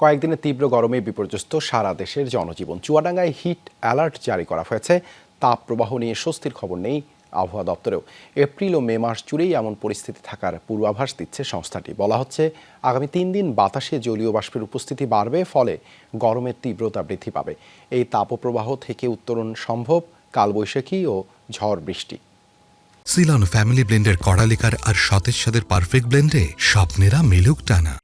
কয়েকদিনের তীব্র গরমে বিপর্যস্ত সারা দেশের জনজীবন। চুয়াডাঙ্গায় হিট অ্যালার্ট জারি করা হয়েছে। তাপ প্রবাহ নিয়ে স্বস্তির খবর নেই আবহাওয়া দপ্তরেও। এপ্রিল ও মে মাস জুড়েই এমন পরিস্থিতি থাকার পূর্বাভাস দিচ্ছে সংস্থাটি। বলা হচ্ছে, আগামী তিন দিন বাতাসে জলীয় বাষ্পের উপস্থিতি বাড়বে, ফলে গরমের তীব্রতা বৃদ্ধি পাবে। এই তাপপ্রবাহ থেকে উত্তরণ সম্ভব কালবৈশাখী ও ঝড় বৃষ্টি। সিলন ফ্যামিলি ব্লেন্ডের কড়ালিকার আর সতেজ সাদের পারফেক্ট ব্লেন্ডে স্বপ্নেরা মেলুক টানা।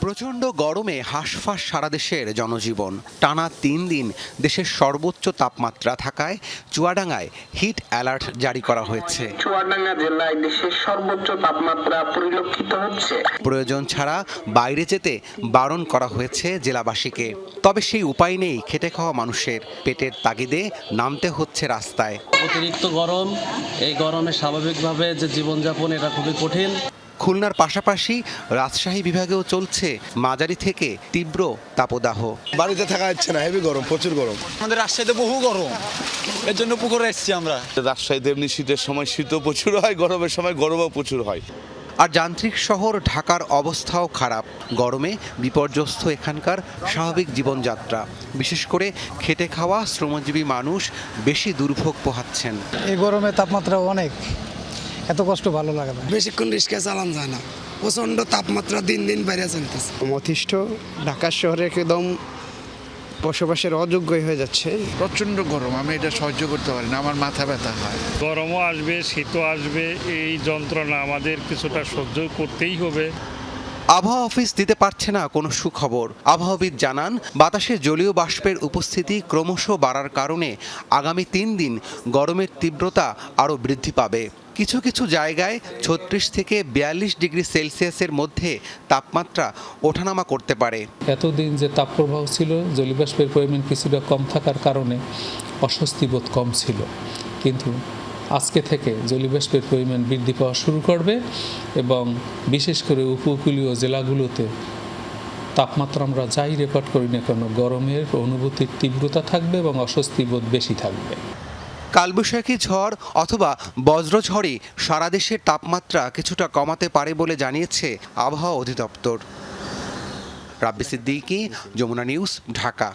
প্রচণ্ড গরমে হাঁসফাঁস সারা দেশের জনজীবন। টানা তিন দিন দেশের সর্বোচ্চ তাপমাত্রা থাকায় চুয়াডাঙ্গায় হিট অ্যালার্ট জারি করা হয়েছে। চুয়াডাঙ্গা জেলায় দেশের সর্বোচ্চ তাপমাত্রা পরিলক্ষিত হচ্ছে। প্রয়োজন ছাড়া বাইরে যেতে বারণ করা হয়েছে জেলাবাসীকে। তবে সেই উপায় নেই খেটে খাওয়া মানুষের। পেটের তাগিদে নামতে হচ্ছে রাস্তায়। অতিরিক্ত গরম এই গরমে স্বাভাবিকভাবে যে জীবনযাপন এটা খুবই কঠিন। খুলনার পাশাপাশি রাজশাহী বিভাগেও চলছে মাঝারি থেকে তীব্র তাপদাহ। বাড়িতে থাকা যাচ্ছে না হেভি গরম প্রচুর গরম। আমাদের রাজশাহীতে বহু গরম। এর জন্য পুকুরে এসেছি আমরা। রাজশাহীতে এমনি শীতের সময় শীতও প্রচুর হয় গরমের সময় গরমও প্রচুর হয়। আর যান্ত্রিক শহর ঢাকার অবস্থাও খারাপ। গরমে বিপর্যস্ত এখানকার স্বাভাবিক জীবনযাত্রা। বিশেষ করে খেটে খাওয়া শ্রমজীবী মানুষ বেশি দুর্ভোগ পোহাচ্ছেন। এই গরমে তাপমাত্রা অনেক। এত কষ্ট ভালো লাগে না। বেশিক্ষণ রিক্সা চালান যায় না। প্রচণ্ড তাপমাত্রা দিন দিন বেড়ে চলতেছে। অতিষ্ঠ ঢাকা শহরে একদম বসবাসের অযোগ্যই হয়ে যাচ্ছে। প্রচণ্ড গরম আমি এটা সহ্য করতে পারি না আমার মাথা ব্যথা হয়। গরমও আসবে শীতও আসবে এই যন্ত্রণা আমাদের কিছুটা সহ্য করতেই হবে। আবহাওয়া অফিস দিতে পারছে না কোনো সুখবর। আবহাওয়াবিদ জানান বাতাসে জলীয় বাষ্পের উপস্থিতি ক্রমশ বাড়ার কারণে আগামী তিন দিন গরমের তীব্রতা আরও বৃদ্ধি পাবে। কিছু কিছু জায়গায় ছত্রিশ থেকে বিয়াল্লিশ ডিগ্রি সেলসিয়াসের মধ্যে তাপমাত্রা ওঠানামা করতে পারে। এতদিন যে তাপপ্রবাহ ছিল, জলীয়বাষ্পের পরিমাণ কিছুটা কম থাকার কারণে অস্বস্তি বোধ কম ছিল। কিন্তু আজকে থেকে জলীয়বাষ্পের পরিমাণ বৃদ্ধি পাওয়া শুরু করবে এবং বিশেষ করে উপকূলীয় জেলাগুলোতে তাপমাত্রা আমরা যাই রেকর্ড করি না কেন, গরমের অনুভূতির তীব্রতা থাকবে এবং অস্বস্তি বোধ বেশি থাকবে। কালবৈশাখী ঝড় অথবা বজ্রঝড়ে সারা দেশের তাপমাত্রা কিছুটা কমাতে পারে বলে জানিয়েছে আবহাওয়া অধিদপ্তর। রাব্বি সিদ্দিকি, যমুনা নিউজ, ঢাকা।